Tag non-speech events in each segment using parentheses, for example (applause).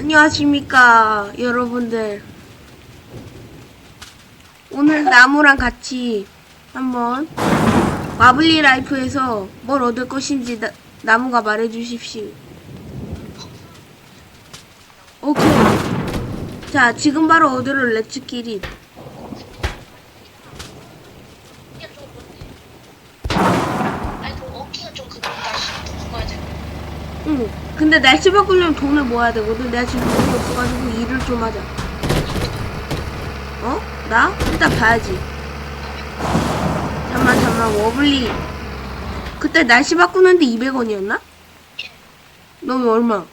안녕하십니까 여러분들. 오늘 나무랑 같이 한번 마블리 라이프에서 뭘 얻을 것인지 나, 나무가 말해주십시오. 오케이. 자 지금 바로 얻으러 렛츠끼리 아니 그 어깨가 좀 그거 날씨 바꿔야 돼. 응 날씨 바꾸려면 돈을 모아야 되거든 내가 지금 돈이 없어가지고 일을 좀 하자. 어? 나? 일단 봐야지. 잠만 잠만. 워블리. 그때 날씨 바꾸는데 200원이었나? 너 얼마?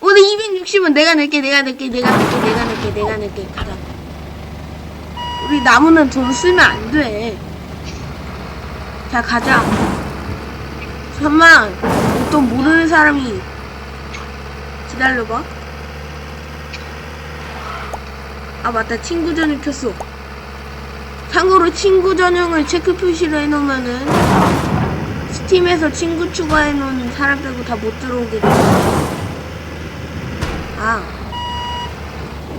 오늘 260원 내가 낼게 내가 낼게 내가 낼게 내가 낼게 내가 낼게. 가자. 우리 나무는 돈 쓰면 안 돼. 자 가자 잠만 또 모르는 사람이 기다려봐 아 맞다 친구 전용 켰어 참고로 친구 전용을 체크 표시로 해놓으면은 스팀에서 친구 추가해놓은 사람 빼고 다 못 들어오게 돼. 아.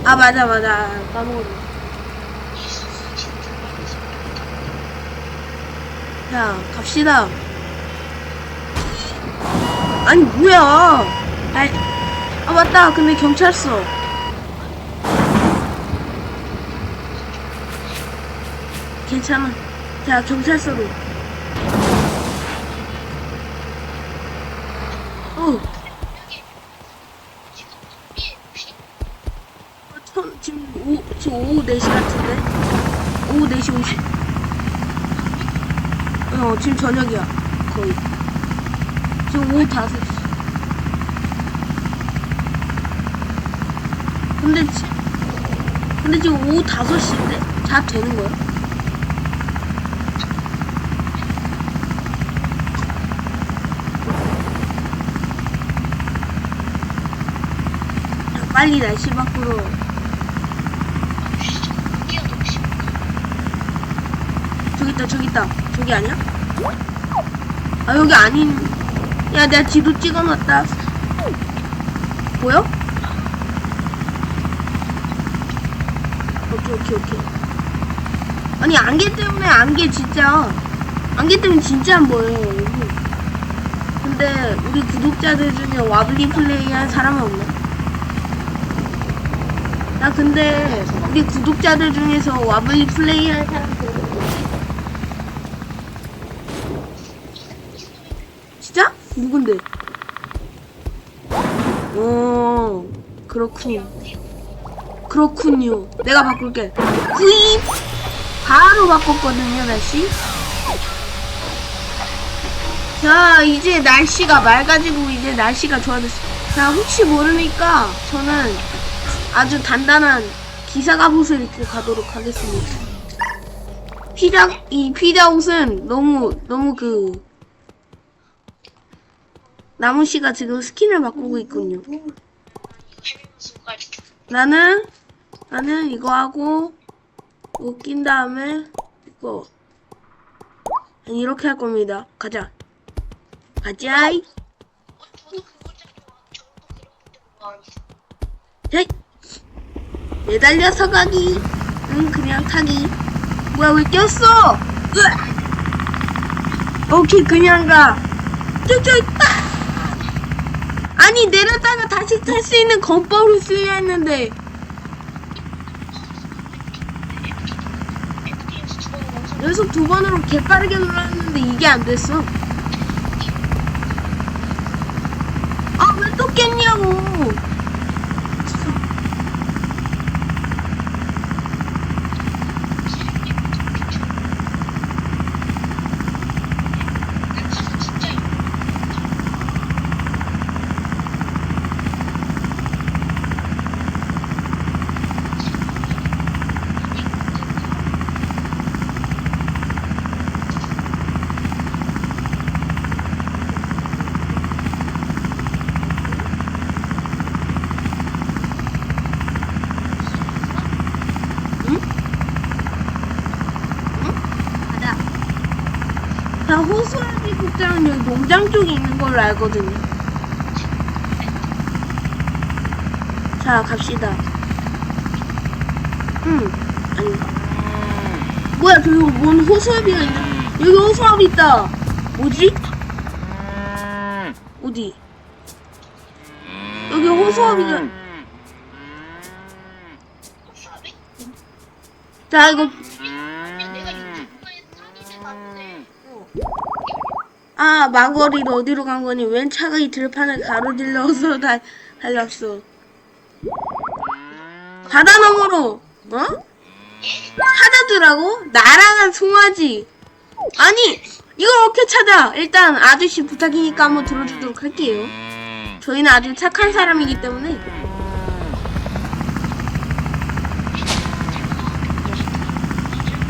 아, 맞아, 맞아. 까먹었네. 자, 갑시다. 아니, 뭐야. 아, 아 맞다. 근데 경찰서. 괜찮아. 자, 경찰서로. 어. 어, 천, 지금 오, 지금 오후 4시 같은데? 오후 4시 50. 어, 지금 저녁이야. 거의. 지금 오후 5시. 근데, 지, 근데 지금 오후 5시인데? 다 되는 거야? 자, 빨리 날씨 밖으로. 저기 있다, 저기 있다. 저기 아니야? 아, 여기 아닌. 야, 내가 지도 찍어놨다. 보여? 오케이, 오케이, 오케이. 아니, 안개 때문에, 안개 진짜. 안개 때문에 진짜 안 보여요, 여기. 근데, 우리 구독자들 중에 와블리 플레이 한 사람은 없나? 나 근데, 우리 구독자들 중에서 와블리 플레이 한 사람 진짜? 누군데? 오, 그렇군요. 그렇군요. 내가 바꿀게. 구입! 바로 바꿨거든요, 날씨. 자, 이제 날씨가 맑아지고 이제 날씨가 좋아졌어. 자, 혹시 모르니까 저는 아주 단단한 기사 갑옷을 입고 가도록 하겠습니다. 피자, 이 피자 옷은 너무, 너무 그, 나무 씨가 지금 스킨을 바꾸고 있군요. 나는 나는 이거 하고 낀 다음에 이거 이렇게 할 겁니다. 가자. 가자. 헤이. 매달려서 가기. 응, 그냥 타기. 뭐야, 왜 꼈어? 으악! 오케이, 그냥 가. 저저 있다. 아니, 내렸다가 다시 탈 수 있는 건법을 쓰야 했는데. 연속 두 번으로 개빠르게 눌렀는데 이게 안 됐어. 아, 왜 또 깼냐고. 자, 호수아지 국장은 여기 농장 쪽에 있는 걸로 알거든요. 자, 갑시다. 응, 아닌가. 뭐야, 저기 뭔 호수아비가 있는, 여기 호수아비 있다. 뭐지? 어디? 여기 호수아비가, 수업이? 자, 이거, 아니 내가 유튜브에 사진을 봤는데 아, 마거리로 어디로 간 거니? 웬 차가 이 들판을 가로질러서 다, 달렸어. 바다 너머로, 어? 찾아두라고? 나랑은 송아지. 아니, 이걸 어떻게 찾아? 일단 아저씨 부탁이니까 한번 들어주도록 할게요. 저희는 아주 착한 사람이기 때문에.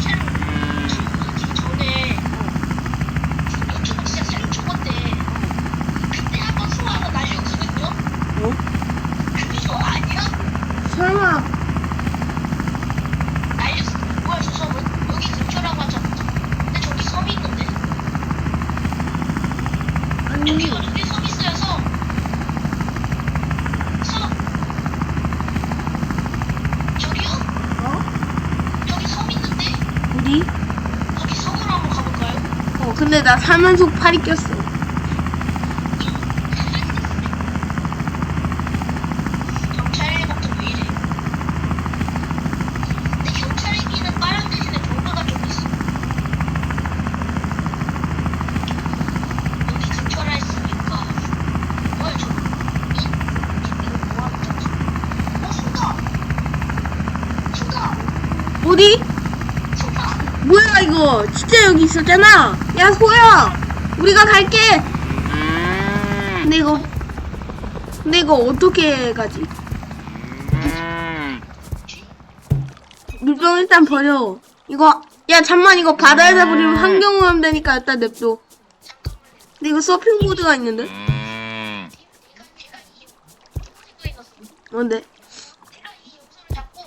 촬영 전에 유튜브 진짜 새로 초반데 그때 한번 소화가 날렸거든요? 어? 그거 아니야? 설마, 날렸어 뭐야 저 섬은? 여기 근처라고 하잖아 근데 저기 섬이 있는데 아니, 여기가 저기 섬 있어요 섬 섬. 저기요? 어? 저기 섬 있는데? 어디? 거기 섬으로 한번 가볼까요? 어, 근데 나 사면속 팔이 꼈어. 경찰 법도 왜 이래? 근데 경찰기는 빠른 대신에 정도가 좀 있어. 여기 근처라 했으니까. 뭐야 저? 이? 이거 뭐 하는 거지? 어 쏜다! 쏜다! 어디? 쏜다! 뭐야, 이거? 여기 있었잖아. 야, 소야! 우리가 갈게! 근데 이거, 근데 이거 어떻게 가지? 물병 일단 버려. 이거, 야, 잠만, 이거 바다에다 버리면 환경오염 되니까 일단 냅둬. 근데 이거 서핑보드가 있는데? 뭔데? 잡고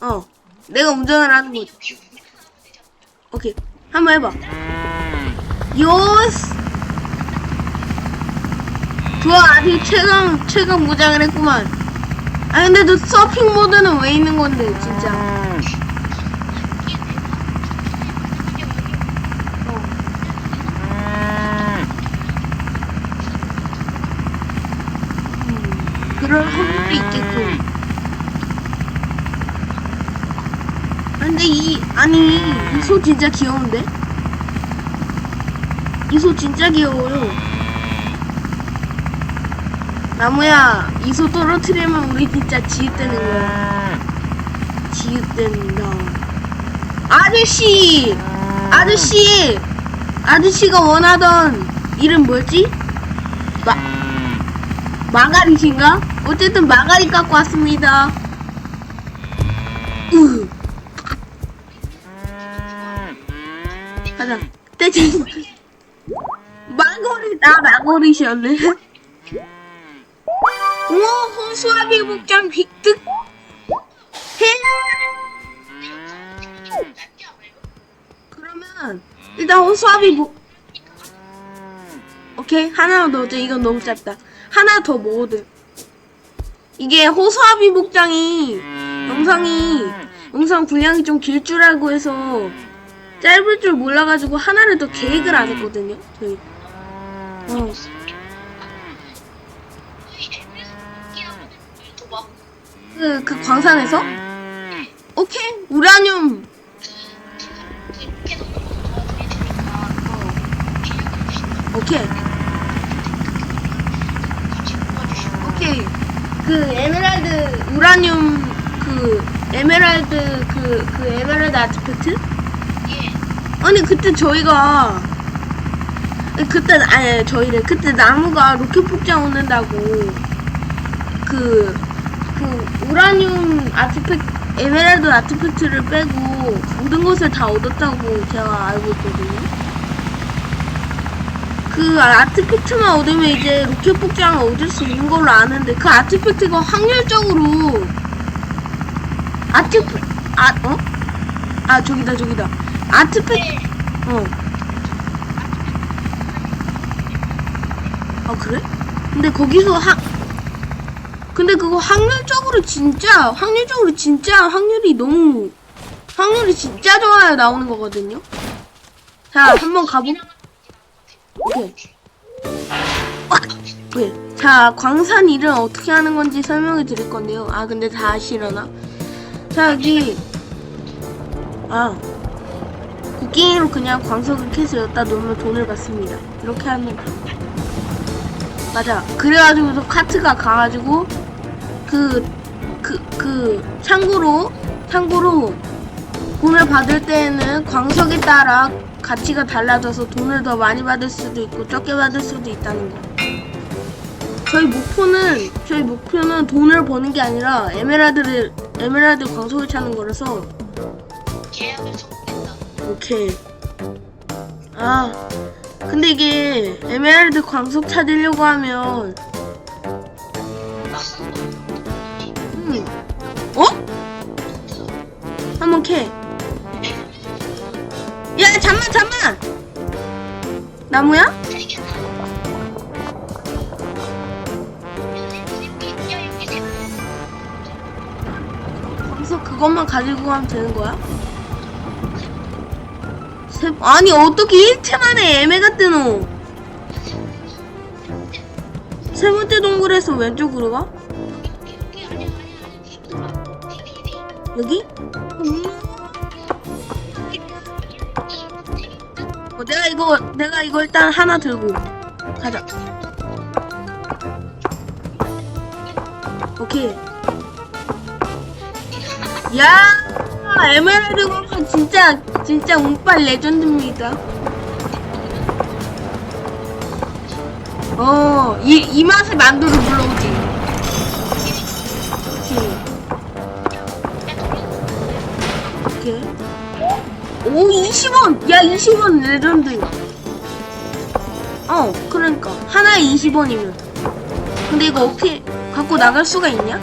어. 내가 운전을 하는 거지. 오케이. 한번 해봐. 요스! 좋아, 아직 최강, 최강 무장을 했구만. 아, 근데 너 서핑 모드는 왜 있는 건데, 진짜. 어. 음, 그럴 확률이 있겠군. 아, 근데 이, 아니, 이 소 진짜 귀여운데? 이 소 진짜 귀여워요. 나무야, 이 소 떨어뜨리면 우리 진짜 지읒되는 거야. 지읒된다. 아저씨! 아저씨! 아저씨가 원하던 이름 뭐였지? 마, 마가리신가? 어쨌든 마가리 갖고 왔습니다. 으. 가자. 떼지. 마거리, 나 마거리셨네. 우와, 호수아비 복장 획득. 해. 그러면, 일단 호수아비 복, 오케이. 하나 넣어줘. 이건 너무 짧다. 하나 더 먹어도. 이게 호수아비 복장이, 영상이, 영상 분량이 좀 길 줄 알고 해서, 짧을 줄 몰라가지고 하나를 더 계획을 안 했거든요. 저희. 어. 그, 그 광산에서? 오케이. 우라늄. 오케이. 오케이. 그 에메랄드 우라늄 그 에메랄드 그 그 에메랄드 아티팩트? 아니 그때 저희가 그때 아니 저희를 그때 나무가 로켓 폭장 오는다고 그 그 우라늄 아티팩 에메랄드 아티팩트를 빼고 모든 것을 다 얻었다고 제가 알고 있거든요. 그 아티팩트만 얻으면 이제 로켓 폭장을 얻을 수 있는 걸로 아는데 그 아티팩트가 확률적으로 아티팩 아 어? 아 저기다 저기다 아티팩트 어. 아 그래? 근데 거기서 하 근데 그거 확률적으로 진짜 확률적으로 진짜 확률이 너무 확률이 진짜 좋아야 나오는 거거든요. 자, 한번 가보. 오케이. 오케이. 자, 광산 일은 어떻게 하는 건지 설명해 드릴 건데요. 아, 근데 다 아시려나? 자, 여기 아 곡괭이로 그냥 광석을 캐서 여기다 놓으면 돈을 받습니다. 이렇게 하면 돼. 맞아. 그래가지고서 카트가 가가지고 그 그 그 참고로 참고로 돈을 받을 때에는 광석에 따라 가치가 달라져서 돈을 더 많이 받을 수도 있고 적게 받을 수도 있다는 거. 저희 목표는 저희 목표는 돈을 버는 게 아니라 에메랄드를 에메랄드 광석을 찾는 거라서 계약을. 오케이. 아, 근데 이게 에메랄드 광석 찾으려고 하면, 음, 어? 한번 캐. 야, 잠만, 잠만. 나무야? 광석 그것만 가지고 가면 되는 거야? 세, 아니 어떻게 일체 만에 애매가 뜨노? 세 번째 동굴에서 왼쪽으로 가? 여기? 음. 어, 내가 이거 내가 이거 일단 하나 들고 가자. 오케이. 야 에메랄드 광석 진짜 진짜 운빨 레전드입니다. 어, 이, 이 맛에 만두를 불러오지. 오케이. 오, 20원! 야, 20원 레전드. 어, 그러니까. 하나에 20원이면. 근데 이거 어떻게 갖고 나갈 수가 있냐?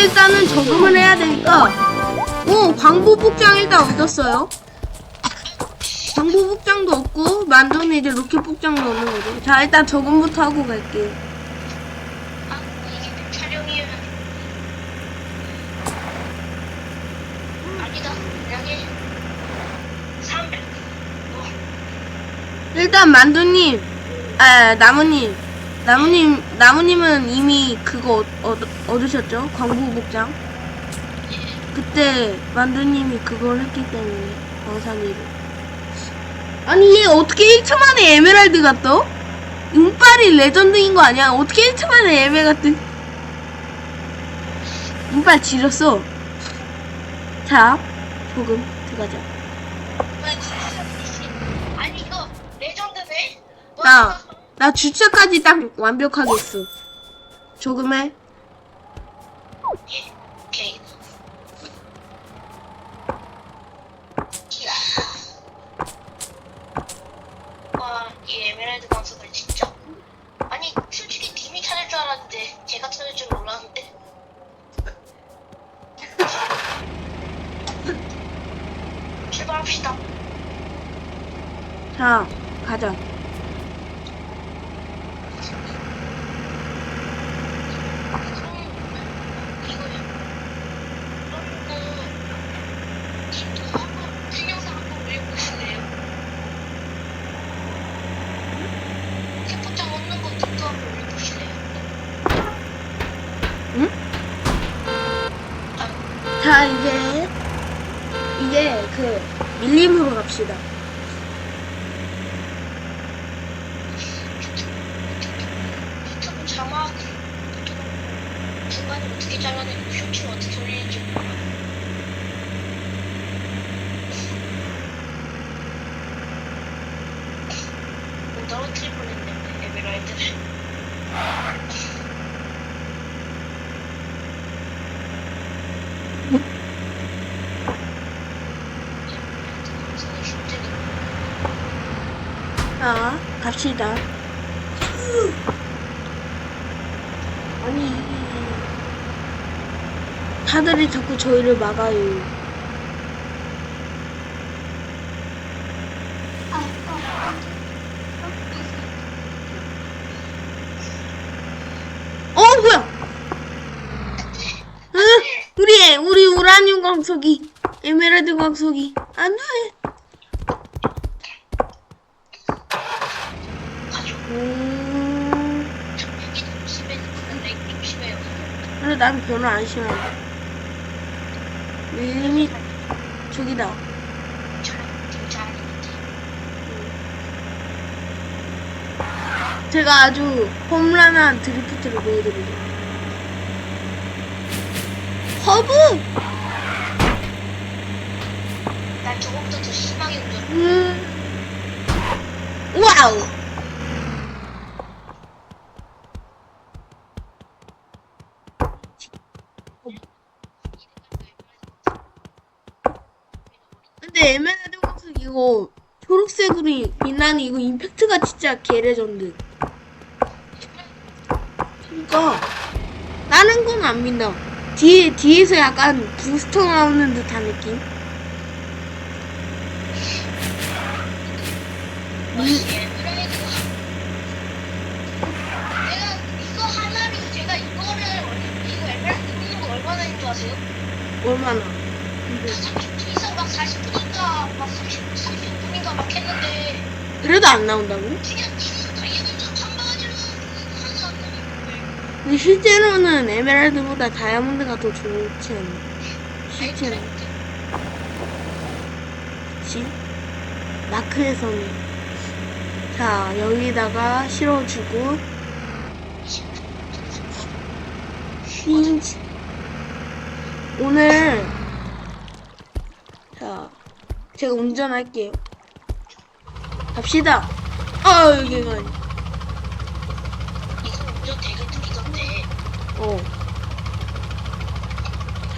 일단은 저금을 해야 되니까. 오, 광부복장 일단 얻었어요. 광부복장도 얻고, 만두는 이제 로켓 복장도 얻는 거죠. 자, 일단 저금부터 하고 갈게요. 촬영이야. 아니다. 여기 300. 일단 만두님, 아, 나무님. 나무님, 나무님은 이미 그거 얻, 얻, 얻으셨죠? 광부복장. 그때 만두님이 그걸 했기 때문에, 광산이를. 아니, 얘 어떻게 1초 만에 에메랄드가 떠? 운빨이 레전드인 거 아니야? 어떻게 1초 만에 에메가 뜨? 운빨 지렸어. 자, 조금 들어가자. 아니 이거 레전드네. 나, 나 주차까지 딱 완벽하게 했어. 조금 해. 예, 오케이. 이야. 와, 이 에메랄드 광석을 진짜. 아니, 솔직히 님이 찾을 줄 알았는데 제가 찾을 줄 몰랐는데. (laughs) 출발합시다. 자, 가자. 자, 이제, 이제 그, 밀림으로 갑시다. 자막 중간에 어떻게 잘라내고 쇼츠를 어떻게 올리는지 몰라. 뭐 떨어뜨릴 뻔했네 에메랄드를. 자, 갑시다. 아니, 다들이 자꾸 저희를 막아요. 어 뭐야? 응? 우리 우리 우라늄 광석이 에메랄드 광석이 안돼. 음. 근데 난 별로 안 심한 데. 밀림이 저기다. 제가 아주 홈런한 드리프트를 보여드리죠. 허브! 난 저거보다 더 심하게 운전. 음. 와우! 근데 에메랄드 광석 이거 초록색으로 빛나는 이거 임팩트가 진짜 개레전드. 그니까 다른 건안 빛나. 뒤에 뒤에서 약간 부스터 나오는 듯한 느낌. 역시 에메랄드가. 내가 이거 하나로 제가 이거를 얼- 이거 에메랄드 있는 거 얼마나 인줄 아세요? 얼마나? 30분 이상 막 40분인가 막 30, 30분인가 막 했는데 그래도 안 나온다고? 근데 실제로는 에메랄드보다 다이아몬드가 더 좋지 않나? 실제로. 그치? 마크에서는. 자, 여기다가 실어주고, 핀치. 오늘, 자, 제가 운전할게요. 갑시다. 아, 여기가, 아니- 이거 운전 되게 느리던데 어.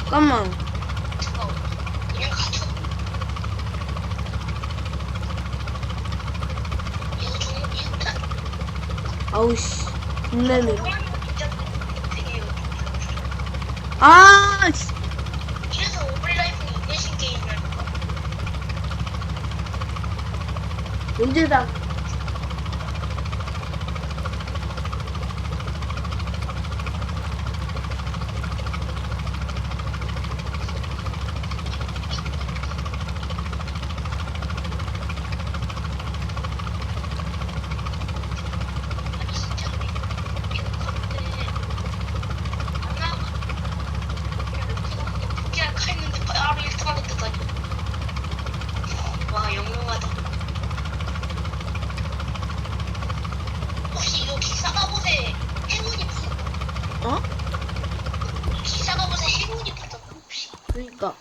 잠깐만. 그거 그냥 가죠 이거 좀 이거 아우씨. 겁내네. 진짜 되게 아, 씨. 이래서 오블라이프는 인내신 게임이랄까 언제다. 아니 진짜 이거 가는데 안 나와 그냥 이렇게 포기할 카 있는데 바로 1등하게 뜨다니 와 영롱하다 혹시 이거 기사가 보세 행운이 부 어? 기사가 보세 행운이 받았나 혹시 그니까.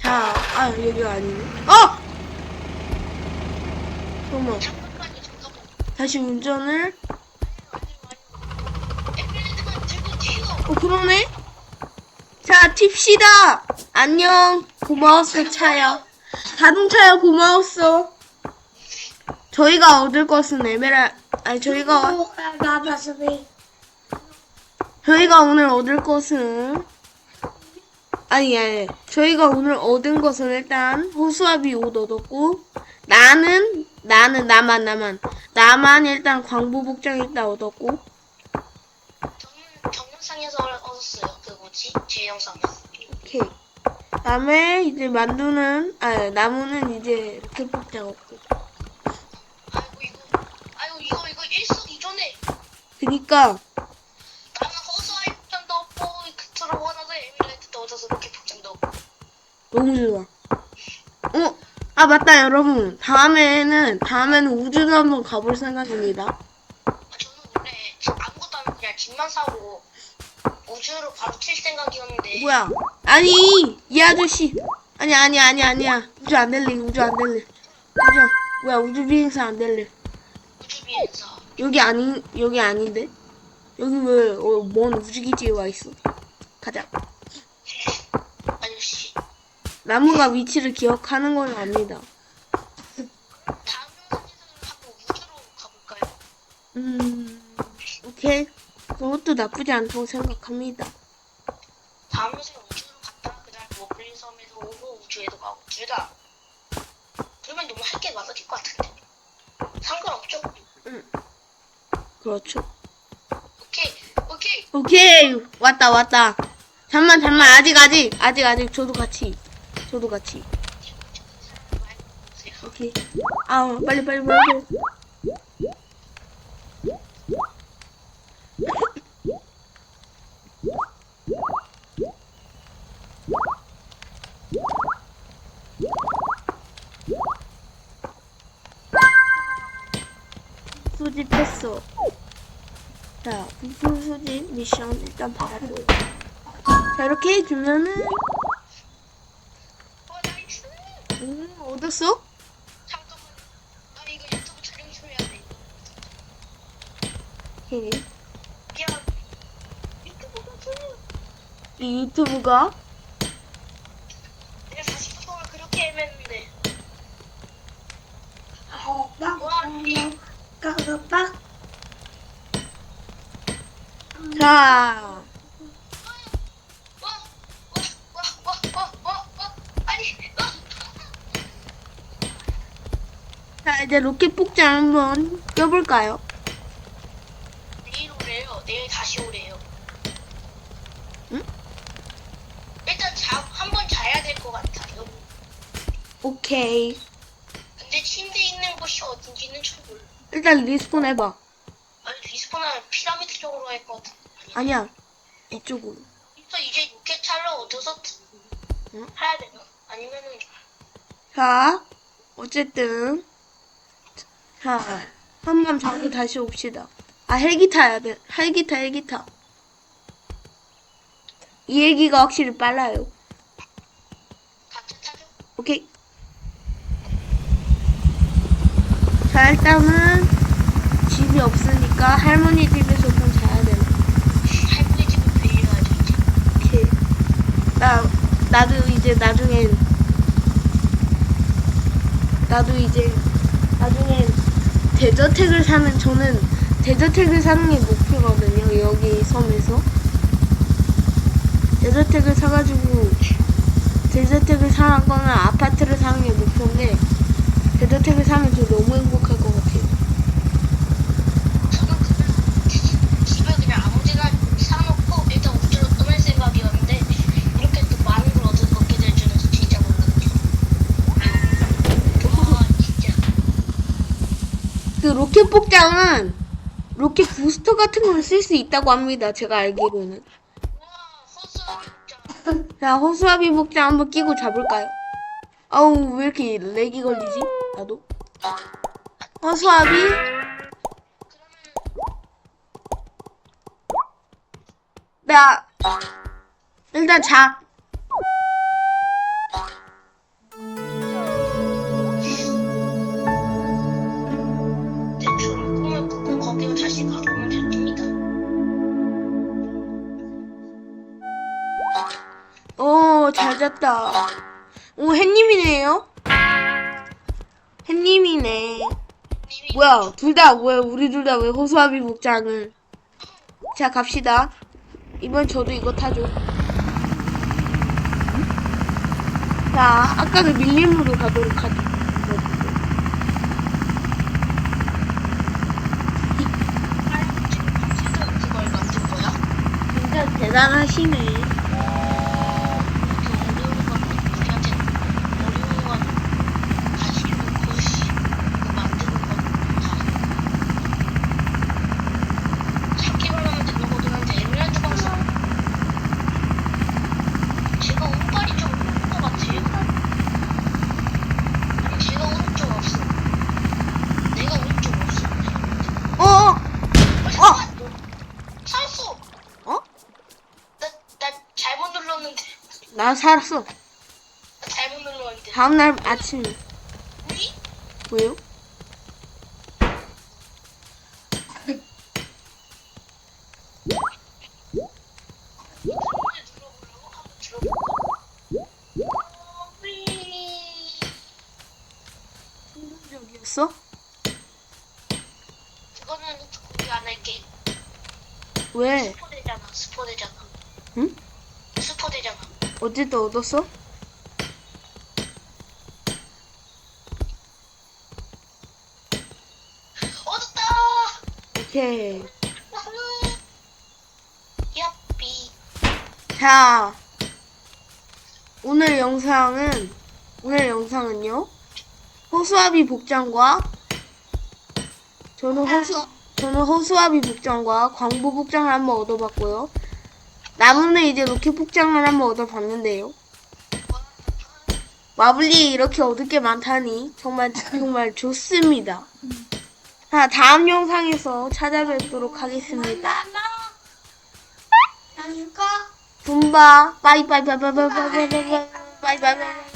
자, 아, 여기가 아니네. 어! 잠깐만. 잠깐만요 잠깐만 다시 운전을. 어, 그러네? 자, 팁시다! 안녕. 고마웠어, 차야. 자동차야, 고마웠어. 저희가 얻을 것은 에메랄, 아니, 저희가, 저희가 오늘 얻을 것은, 아니, 아니, 저희가 오늘 얻은 것은 일단, 호수아비 옷 얻었고, 나는, 나는, 나만, 나만, 나만 일단 광부 복장 일단 얻었고, 저는 경영상에서 얻었어요. 그 뭐지? 제 영상에서 오케이. 다음에 이제 만두는 아 나무는 이제 이렇게 복장 없고. 아이고 이거. 아이고 이거 이거 일석이조네 그니까. 나는 허수아이 복장도 없고 그처럼 원하서 에밀레이트도 얻어서 이렇게 복장도 없고. 너무 좋아. 어? 아 맞다 여러분. 다음에는 다음에는 우주도 한번 가볼 생각입니다. 아, 저는 원래 집 아무것도 안 그냥 집만 사고 우주로 바로 튈 생각이었는데 뭐야? 아니 이 아저씨. 아니 아니 아니 아니야. 우주 안 될래. 우주 안 될래. 우주 뭐야 우주 비행사 안 될래. 우주 비행사 여기 아니 여기 아닌데? 여기 왜 먼 우주 기지에 와 있어? 가자. 나무가 위치를 기억하는 건 압니다. 음, 오케이. 그것도 나쁘지 않다고 생각합니다. 다음 영상에 우주로 갔다가 그날 뭐 워블린 섬에서 오고 우주에도 가고 둘다 그러면 너무 할 게 많아질 것 같은데 상관없죠? 응. 그렇죠. 오케이 오케이 오케이. 왔다, 왔다. 잠만, 잠만. 아직, 아직. 아직, 아직. 저도 같이. 저도 같이. 오케이. 아 빨리 빨리 빨리. 수집했어. 자, 부품 수집 미션 일단 받았고. 자, 이렇게 해주면은, 어, 나이스. 음, 얻었어? 잠깐만. 나 이거 유튜브 촬영 좀 해야 돼. 오케이. 미안. 유튜브가 좀. 이 유튜브가, 내가 40분 동안 그렇게 헤맸는데. 빡. 자, 와. 아니, 와. 자, 이제 로켓 복장 한번 껴볼까요? 오케이. 근데 침대 있는 곳이 어딘지는 잘 몰라. 일단 리스폰 해봐. 아니, 리스폰하면 피라미드 쪽으로 갈것 같아. 아니야. 이쪽으로. 그래서 이제 로켓 차를 얻어서 응? 해야 되나? 아니면은 자, 어쨌든. 자, 한번 자고 다시 옵시다. 아, 헬기 타야 돼. 헬기 타, 헬기 타. 이 헬기가 확실히 빨라요. 같이 타죠? 오케이. 자, 일단은 집이 없으니까 할머니 집에서 좀 자야 돼. 할머니 집을 빌려야죠 이제. 오케이. 나, 나도 이제 나중엔, 나도 이제, 나중엔 대저택을 사는, 저는 대저택을 사는 게 목표거든요. 여기 섬에서. 대저택을 사가지고, 대저택을 사거나 아파트를 사는 게 목표인데, 대저택을 사면 저 너무 행복할 것 같아요. 저는 그냥 집에 그냥 아무데나 사놓고 일단 우주로 떠날 생각이었는데 이렇게 또 많은 걸 얻, 얻게 될 줄은 진짜 몰랐죠. 와 진짜. 그 복장은 로켓 부스터 같은 걸 쓸 수 있다고 합니다. 제가 알기로는. 와 허수아비. 자, 호수아비 복장 한번 끼고 잡을까요? 아우, 왜 이렇게 렉이 걸리지? 나도. 호수아비? 나, 일단 자. 잤다. 오, 햇님이네요? 햇님이네. 님이 뭐야, 둘 다, 왜, 우리 둘 다 왜 호수아비 복장을. 자, 갑시다. 이번 저도 이거 타죠. 자, 아까 그 밀림으로 가도록 하죠. 진짜 대단하시네. 이렇게 어려운 건 우리한테 어려운 건 가지고 놓고 씨 그거 만드는 건다 잡기만 하면 되는 거긴 한데 에메랄드 방석 제가 운빨이 좀 없는 것 같아요 아니 제가 운 좀 없어 내가 운 좀 없어 어어! 어, 잠깐만 살았어 어? 나, 나 잘못 눌렀는데 나 잘못 눌렀는데 다음날 아침. 우리? 왜요? 어디다 얻었어? 얻었다! 오케이. 야삐. 자, 오늘 영상은 오늘 영상은요. 허수아비 복장과 저는 허수 저는 허수아비 복장과 광부 복장을 한번 얻어봤고요. 나무는 이제 로켓 복장을 한번 얻어봤는데요. 마블리 이렇게 얻을 게 많다니, 정말, 정말 좋습니다. 자, 다음 영상에서 찾아뵙도록 하겠습니다. 안녕까 분바, 빠이빠이빠이빠이빠이빠이빠이빠이빠이.